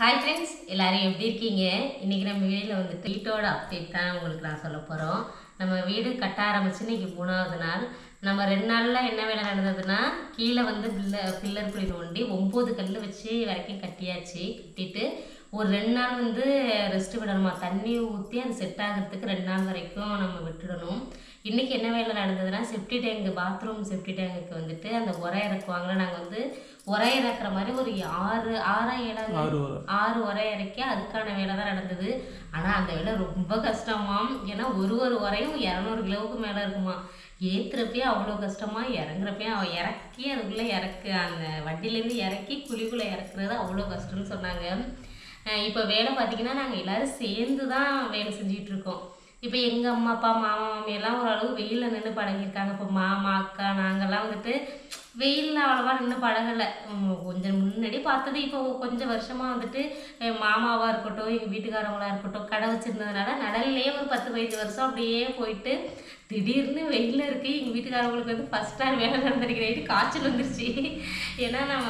Hi friends எல்லோரும் எப்படி இருக்கீங்க? இன்றைக்கி நம்ம வீடியோவில் வந்துட்டு வீட்டோட அப்டேட் தான் உங்களுக்கு நான் சொல்ல போகிறோம் நம்ம வீடு கட்ட ஆரம்பிச்சு இன்னைக்கு மூணாவது நாள். நம்ம ரெண்டு நாளில் என்ன வேலை நடந்ததுன்னா கீழே வந்து பில்ல பில்லர் குழி தோண்டி ஒம்பது கல் வச்சு வரைக்கும் கட்டியாச்சு. கட்டிட்டு ஒரு ரெண்டு நாள் வந்து ரெஸ்ட் விடணுமா? தண்ணி ஊற்றி அது செட் ஆகிறதுக்கு ரெண்டு நாள் வரைக்கும் நம்ம விட்டுடணும். இன்றைக்கி என்ன வேலை நடந்ததுன்னா செப்டி டேங்க் பாத்ரூம் செப்டி டேங்குக்கு வந்துட்டு அந்த உரம் இறக்குவாங்கள நாங்கள் வந்து உரம் இறக்குற மாதிரி ஒரு ஆறு ஆறா ஏழாவது ஆறு உரம் இறக்கி அதுக்கான வேலை தான் நடந்தது. ஆனால் அந்த வேலை ரொம்ப கஷ்டமாம் ஏன்னா ஒரு ஒரு உரையும் இரநூறு கிலோவுக்கு மேலே இருக்குமா? ஏற்றுறப்பே அவ்வளோ கஷ்டமா. இறங்குறப்பே அவ இறக்கி அதுக்குள்ளே இறக்கு அந்த வண்டியிலேருந்து இறக்கி குழிக்குள்ளே இறக்குறது அவ்வளோ கஷ்டம்னு சொன்னாங்க. இப்போ வேலை பார்த்தீங்கன்னா நாங்கள் எல்லாரும் சேர்ந்து தான் வேலை செஞ்சுட்டு இருக்கோம். இப்போ எங்கள் அம்மா அப்பா மாமா மாமி எல்லாம் ஓரளவு வெயிலில் நின்று பழகிருக்காங்க இப்போ மாமா அக்கா நாங்கள்லாம் வந்துட்டு வெயிலில் அவ்வளோவா நின்று பழகலை. கொஞ்சம் முன்னாடி பார்த்தது. இப்போ கொஞ்சம் வருஷமாக வந்துட்டு மாமாவாக இருக்கட்டும் எங்கள் வீட்டுக்காரவங்களா இருக்கட்டும் கடை வச்சுருந்ததுனால நடல்லே ஒரு பத்து பதினஞ்சு வருஷம் அப்படியே போயிட்டு திடீர்னு வெயிலில் இருக்குது எங்கள் வீட்டுக்காரவங்களுக்கு வந்து ஃபஸ்ட் நாள் வேலை நடந்திருக்கிறேன் காய்ச்சல் வந்துருச்சு. ஏன்னா நம்ம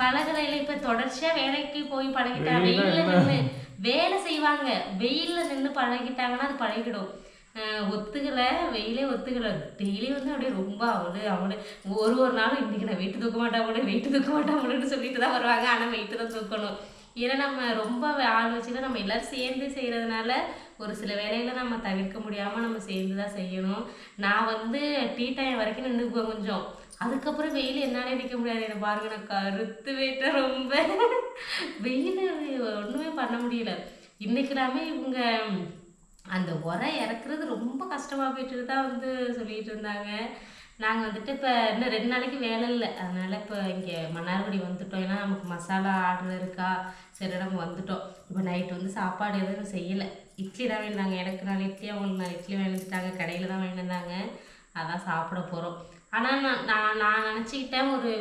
பழகலையில் இப்போ தொடர்ச்சியாக வேலைக்கு போய் பழகிட்டா வெயில்ல? நின்று வேலை செய்வாங்க. வெயிலில் நின்று பழகிட்டாங்கன்னா அது பழகிடும். ஒத்துக்கலை. வெயிலே ஒத்துக்கலை. டெய்லி வந்து அப்படியே ரொம்ப அவளு அவளு. ஒரு ஒரு நாளும் இன்றைக்கி நான் வெயிட்டு தூக்க மாட்டேன் அவளு வெயிட்டு தூக்க மாட்டேன் அவளுன்னு சொல்லிட்டு தான் வருவாங்க. ஆனால் வெயிட்டு தான் தூக்கணும். ஏன்னா நம்ம ரொம்ப ஆள் வச்சுட்டு நம்ம எல்லோரும் சேர்ந்து செய்கிறதுனால ஒரு சில வேலைகளை நம்ம தவிர்க்க முடியாமல் நம்ம சேர்ந்து தான் செய்யணும். நான் வந்து டீ டைம் வரைக்கும் நின்றுக்குவேன் கொஞ்சம். அதுக்கப்புறம் வெயில் என்னாலே நிற்க முடியாது. என்ன பாருங்க நான் கருத்து போயிட்டேன் ரொம்ப. வெயில் ஒன்றுமே பண்ண முடியல. இன்னைக்குலாமே இவங்க அந்த உரம் இறக்குறது ரொம்ப கஷ்டமாக போயிட்டு தான் வந்து சொல்லிட்டு இருந்தாங்க. நாங்கள் வந்துட்டு இப்போ இன்னும் ரெண்டு நாளைக்கு வேலை இல்லை. அதனால் இப்போ இங்கே மன்னார்குடி வந்துட்டோம். ஏன்னா நமக்கு மசாலா ஆர்டர் இருக்கா? சரி நம்ம வந்துட்டோம். இப்போ நைட் வந்து சாப்பாடு எதுவும் செய்யலை. இட்லி தான் வேணாங்க எனக்கு நாலு இட்லி அவங்களுக்கு நான் இட்லி வேணுட்டாங்க கடையில் தான் வேணுந்தாங்க அதான் சாப்பிட போகிறோம் ஆனால் நான் நான் நான் நினச்சிக்கிட்டேன் ஒரு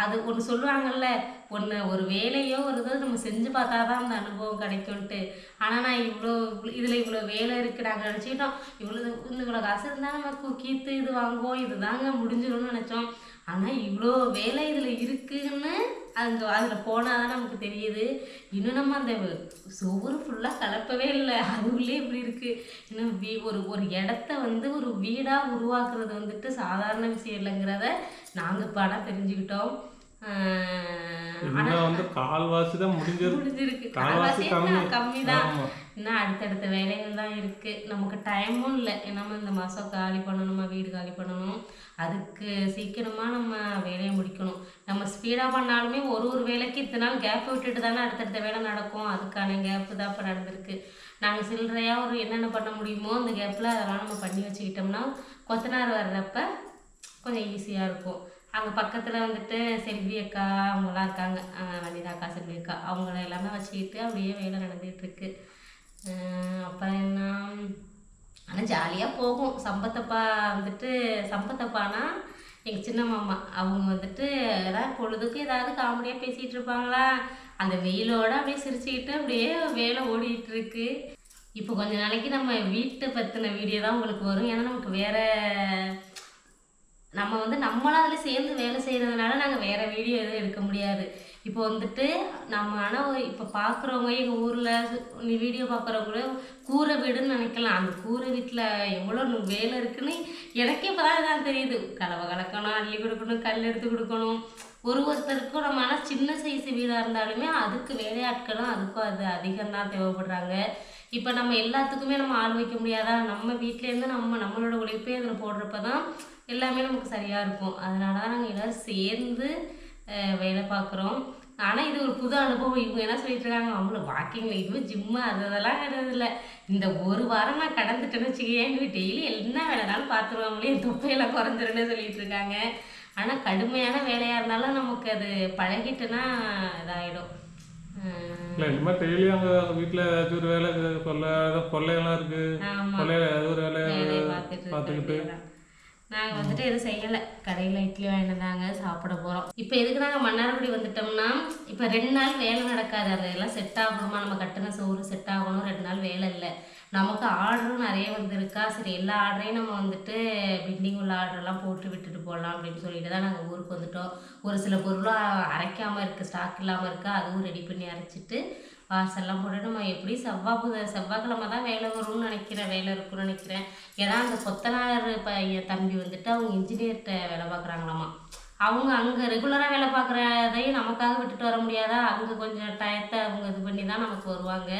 அது ஒன்று சொல்லுவாங்கல்ல ஒன்று ஒரு வேலையோ ஒரு இதோ நம்ம செஞ்சு பார்த்தா தான் அந்த அனுபவம் கிடைக்கும்ட்டு ஆனால் நான் இவ்வளோ இதில் இவ்வளோ வேலை இருக்குது நாங்கள் நினச்சிக்கிட்டோம் இவ்வளோ இந்த இவ்வளோ காசு இருந்தால் நம்ம கீத்து இது வாங்குவோம் இது தாங்க முடிஞ்சிடும்னு நினச்சோம். ஆனால் இவ்வளோ வேலை இதில் இருக்குன்னு அங்கே அதில் போனால் தான் நமக்கு தெரியுது. இன்னும் நம்ம அந்த சுவர் ஃபுல்லாக கலப்பவே இல்லை. அதுக்குள்ளே இப்படி இருக்குது இன்னும் வீ ஒரு ஒரு இடத்த வந்து ஒரு வீடாக உருவாக்குறது வந்துட்டு சாதாரண விஷயம் இல்லைங்கிறத நாங்கள் இப்போ ஆனால் தெரிஞ்சுக்கிட்டோம். வந்து கால்வாசி தான் முடிஞ்சது. முடிஞ்சிருக்கு. கால்வாசி கம்மி. தான் இன்னும் அடுத்தடுத்த வேலைகள் தான் இருக்குது நமக்கு டைமும் இல்லை. நம்ம இந்த மாதம் காலி பண்ணணுமா வீடு காலி பண்ணணும்? அதுக்கு சீக்கிரமாக நம்ம வேலையை முடிக்கணும். நம்ம ஸ்பீடாக பண்ணாலுமே ஒரு ஒரு வேலைக்கு இத்தனை நாள் கேப் விட்டுட்டு தானே அடுத்தடுத்த வேலை நடக்கும். அதுக்கான கேப்பு தான் இப்போ நடந்திருக்கு. நாங்கள் சில்லறையாக ஒரு என்னென்ன பண்ண முடியுமோ அந்த கேப்பில் அதெல்லாம் நம்ம பண்ணி வச்சுக்கிட்டோம்னா கொத்தனார் வர்றப்ப கொஞ்சம் ஈஸியாக இருக்கும். அங்கே பக்கத்தில் வந்துட்டு செல்வி அக்கா அவங்களாம் இருக்காங்க. வனிதா அக்கா செல்வி அக்கா. அவங்கள எல்லாமே வச்சுக்கிட்டு அப்படியே வேலை நடந்துகிட்ருக்கு அப்புறம் என்ன? ஆனால் ஜாலியாக போகும். சம்பத்தப்பா வந்துட்டு சம்பத்தப்பானா எங்கள் சின்ன மாமா. அவங்க வந்துட்டு ஏதாவது பொழுதுக்கு ஏதாவது காமெடியாக பேசிகிட்டு இருப்பாங்களா? அந்த வெயிலோட அப்படியே சிரிச்சுக்கிட்டு அப்படியே வேலை ஓடிக்கிட்டு இருக்கு. இப்போ கொஞ்ச நாளைக்கு நம்ம வீட்டை பற்றின வீடியோ தான் உங்களுக்கு வரும். ஏன்னா நமக்கு வேறு நம்ம வந்து நம்மளும் அதில் சேர்ந்து வேலை செய்கிறதுனால நாங்கள் வேறு வீடியோ எதுவும் எடுக்க முடியாது. இப்போ வந்துட்டு நம்ம ஆனால் இப்போ பார்க்குறவங்க எங்கள் ஊரில் வீடியோ பார்க்குறவங்க கூரை வீடுன்னு நினைக்கலாம். அந்த கூரை வீட்டில் எவ்வளோ வேலை இருக்குன்னு எனக்கே இப்போ தான் இதான் தெரியுது. கலவை கலக்கணும் அள்ளி கொடுக்கணும் கல் எடுத்து கொடுக்கணும். ஒரு ஒருத்தருக்கும் நம்ம ஆனால் சின்ன சைஸ் வீடாக இருந்தாலுமே அதுக்கு வேலையாட்களும் அதுக்கும் அது அதிகம் தான் தேவைப்படுறாங்க. இப்போ நம்ம எல்லாத்துக்குமே நம்ம ஆள் வைக்க முடியாதா? நம்ம வீட்டிலேருந்து நம்ம நம்மளோட உழைப்பே அதில் போடுறப்ப தான் எல்லாமே நமக்கு சரியாக இருக்கும். அதனால தான் நாங்கள் எல்லோரும் சேர்ந்து வேலை பார்க்குறோம். ஆனால் இது ஒரு புது அனுபவம். இவங்க என்ன சொல்லிட்டு இருக்காங்க? அவங்கள வாக்கிங் இதுவும் ஜிம்மு அது அதெல்லாம் கிடையாது இல்லை இந்த ஒரு வாரம் நான் கடந்துட்டேன்னு வச்சுக்கேன் டெய்லி என்ன வேலைனாலும் பார்த்துருவாங்களே தொப்பையெல்லாம் குறைஞ்சிருன்னு சொல்லிட்டு இருக்காங்க. ஆனால் கடுமையான வேலையாக இருந்தாலும் நமக்கு அது பழகிட்டுனா இதாகிடும் இல்லை இனிமேல் டெய்லி அங்கே வீட்டில் ஏதாச்சும் ஒரு வேலை ஏதோ கொல்லையெல்லாம் இருக்கு. ஆமாம் கொல்லையில் ஏதோ ஒரு வேலை பார்த்துக்கிட்டு. நாங்கள் வந்துட்டு எதுவும் செய்யலை. கடையில் இட்லி வாங்கிட்டு வந்தாங்க சாப்பிட போகிறோம் இப்போ எதுக்கு நாங்கள் மன்னார்குடி வந்துட்டோம்னா இப்போ ரெண்டு நாள் வேலை நடக்காது. அதெல்லாம் செட் ஆகணுமா? நம்ம கட்டின சோறு செட் ஆகணும். ரெண்டு நாள் வேலை இல்லை. நமக்கு ஆர்டரும் நிறைய வந்திருக்கா? சரி எல்லா ஆர்டரையும் நம்ம வந்துட்டு பெண்டிங் உள்ள ஆர்டர்லாம் போட்டு விட்டுட்டு போகலாம் அப்படின்னு சொல்லிட்டு தான் நாங்கள் ஊருக்கு வந்துட்டோம். ஒரு சில பொருளாக அரைக்காமல் இருக்குது ஸ்டாக் இல்லாமல் இருக்கா? அதுவும் ரெடி பண்ணி அரைச்சிட்டு வாசல்லாம் போட்டு நம்ம எப்படி செவ்வாய் புத செவ்வாய்க்கிழமை தான் வேலை வரும்னு நினைக்கிறேன் வேலை இருக்கும்னு நினைக்கிறேன். ஏன்னா அந்த கொத்தனார் பையன் தம்பி வந்துட்டு அவங்க இன்ஜினியர்கிட்ட வேலை பார்க்குறாங்களாமா. அவங்க அங்கே ரெகுலராக வேலை பார்க்குறதையும் நமக்காக விட்டுட்டு வர முடியாதா? அங்கே கொஞ்சம் டயத்தை அவங்க இது பண்ணி தான் நமக்கு வருவாங்க.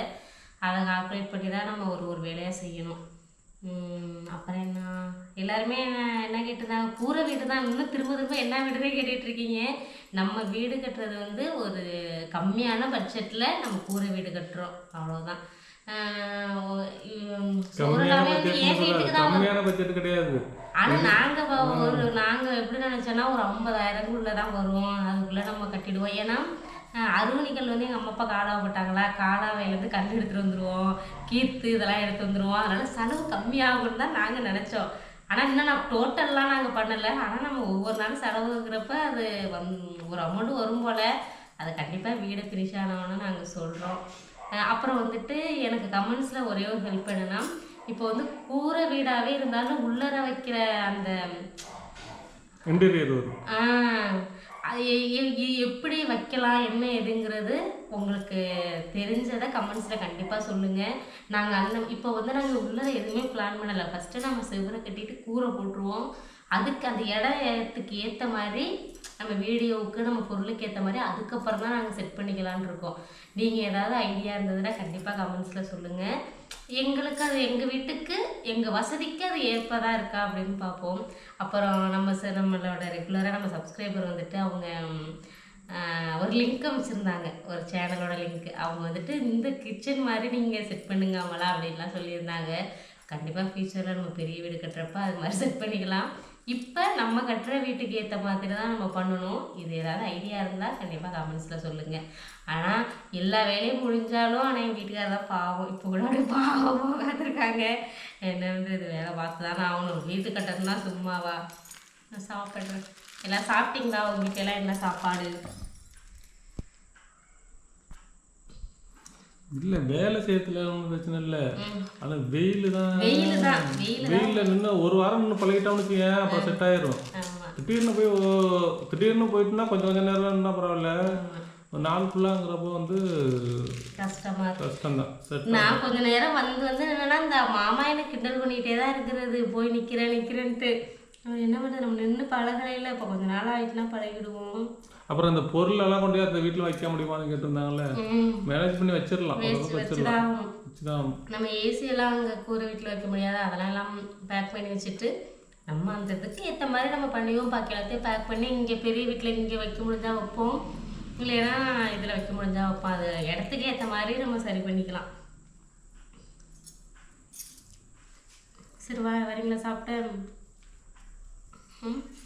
அதை கால்குலேட் பண்ணி தான் நம்ம ஒரு ஒரு வேலையாக செய்யணும். அப்புறம் என்ன? எல்லாருமே என்ன என்ன கேட்டிருந்தாங்க? கூரை வீடு தான் இன்னும் திரும்ப திரும்ப என்ன வீடுனே கேட்டுட்டு இருக்கீங்க நம்ம வீடு கட்டுறது வந்து ஒரு கம்மியான பட்ஜெட்டில் நம்ம கூரை வீடு கட்டுறோம். அவ்வளோதான் ஆனா நாங்க ஒரு நாங்க எப்படி நினைச்சோன்னா ஒரு ஐம்பதாயிரங்குள்ள தான் வரும் அதுக்குள்ள நம்ம கட்டிடுவோம். ஏன்னா அஹ், அருவணிகள் வந்து எங்க அம்மா அப்பா காலாவப்பட்டாங்களா காலாவையிலேருந்து கல் எடுத்துட்டு வந்துருவோம். கீர்த்து இதெல்லாம் எடுத்து வந்துருவோம். அதனால செலவு கம்மியாகும்னு தான் நாங்க நினைச்சோம். ஆனா இன்னும் நான் டோட்டல்லாம் நாங்க பண்ணல. ஆனா நம்ம ஒவ்வொரு நாளும் செலவுங்கிறப்ப அது வந் ஒரு அமௌண்ட் வரும் போல. அது கண்டிப்பா வீடு ஃபினிஷ் ஆனவொன்னு நாங்க சொல்றோம். அஹ், அப்புறம் வந்துட்டு எனக்கு கமெண்ட்ஸ்ல ஒரே ஒரு ஹெல்ப் என்னன்னா இப்போ வந்து கூரை வீடாவே இருந்தாலும் உள்ளர வைக்கிற அந்த இன்டீரியர் ஆஹ், அது எப்படி வைக்கலாம் என்ன எதுங்கிறது உங்களுக்கு தெரிஞ்சதை கமெண்ட்ஸில் கண்டிப்பாக சொல்லுங்கள் நாங்கள் அந்த இப்போ வந்து நாங்கள் உள்ளதை எதுவுமே பிளான் பண்ணலை. ஃபஸ்ட்டு நம்ம செவரை கட்டிட்டு கூரை போட்டுருவோம். அதுக்கு அந்த இடத்துக்கு ஏற்ற மாதிரி நம்ம வீடியோவுக்கு நம்ம பொருளுக்கு ஏற்ற மாதிரி அதுக்கப்புறம் தான் நாங்கள் செட் பண்ணிக்கலான்னு இருக்கோம். நீங்கள் ஏதாவது ஐடியா இருந்ததுன்னா கண்டிப்பாக கமெண்ட்ஸில் சொல்லுங்கள் எங்களுக்கு அது எங்கள் வீட்டுக்கு எங்கள் வசதிக்கு அது ஏற்பதாக இருக்கா அப்படின்னு பார்ப்போம். அப்புறம் நம்ம நம்மளோட ரெகுலராக நம்ம சப்ஸ்கிரைபர் வந்துட்டு அவங்க ஒரு லிங்க் அமைச்சிருந்தாங்க ஒரு சேனலோட லிங்க் அவங்க வந்துட்டு இந்த கிச்சன் மாதிரி நீங்கள் செட் பண்ணுங்க அவங்களா அப்படின்லாம் சொல்லியிருந்தாங்க. கண்டிப்பாக ஃபியூச்சரில் நம்ம பெரிய வீடு கட்டுறப்ப அது மாதிரி செட் பண்ணிக்கலாம். இப்போ நம்ம கட்டுற வீட்டுக்கு ஏற்ற மாதிரி தான் நம்ம பண்ணணும். இது ஏதாவது ஐடியா இருந்தால் கண்டிப்பாக கமெண்ட்ஸில் சொல்லுங்கள் ஆனால் எல்லா வேலையும் முடிஞ்சாலும் ஆனால் என் வீட்டுக்காரர் தான் பாவம். இப்போ கூட அப்படியே பாவம் உட்காந்துருக்காங்க என்ன வந்து இது வேலை பார்த்து தானே ஆகணும். வீட்டு கட்டணும்னா சும்மாவா? நான் சாப்பிட்றேன். எல்லாம் சாப்பிட்டீங்களா? உங்கள் வீட்டிலலாம் என்ன சாப்பாடு? இல்ல வேலை செய்யறதுல ஒன்றும் பிரச்சனை இல்ல. ஆனா வெயில் தான் வெயில் தான் வெயில் தான் வெயில்ல நின்று ஒரு வாரம் நின்று பழகிட்டோம்னு வச்சுக்கேன் அப்புறம் செட் ஆயிரும். திடீர்னு போய் திடீர்னு போயிட்டுனா கொஞ்சம் கொஞ்சம் நேரம் இருந்தா பரவாயில்ல. ஒரு நாள் ஃபுல்லாங்கிறப்போ வந்து கஷ்டமாக இருக்கும் கஷ்டம்தான். செட் நான் கொஞ்ச நேரம் வந்து வந்து என்னன்னா இந்த மாமா என்ன கிண்டல் பண்ணிகிட்டே தான் இருக்கிறது. போய் நிற்கிறேன் நிற்கிறேன்ட்டு அவன் என்ன பண்ணுறது? நம்ம நின்று பழகலையில். இப்போ கொஞ்ச நாள் ஆயிட்டுனா பழகிடுவோம். அப்புறம் இந்த பொருள் எல்லாம் கொண்டு அந்த வீட்டுல வைக்க முடியுமான்னு கேட்டிருந்தாங்கல்ல? மேனேஜ் பண்ணி வச்சிடலாம். வச்சிடலாம். நம்ம ஏசி எல்லாம் அங்கே கூரை வீட்டில் வைக்க முடியாது. அதெல்லாம் எல்லாம் பேக் பண்ணி வச்சுட்டு நம்ம அந்த இதுக்கு ஏற்ற மாதிரி நம்ம பண்ணியும் பாக்கி எல்லாத்தையும் பேக் பண்ணி இங்கே பெரிய வீட்டில் இங்கே வைக்க முடிஞ்சா வைப்போம். இல்லைன்னா இதில் வைக்க முடிஞ்சா வைப்போம். அது இடத்துக்கு ஏற்ற மாதிரி நம்ம சரி பண்ணிக்கலாம். சரி வா வரீங்களா? சாப்பிட்டு Hmm?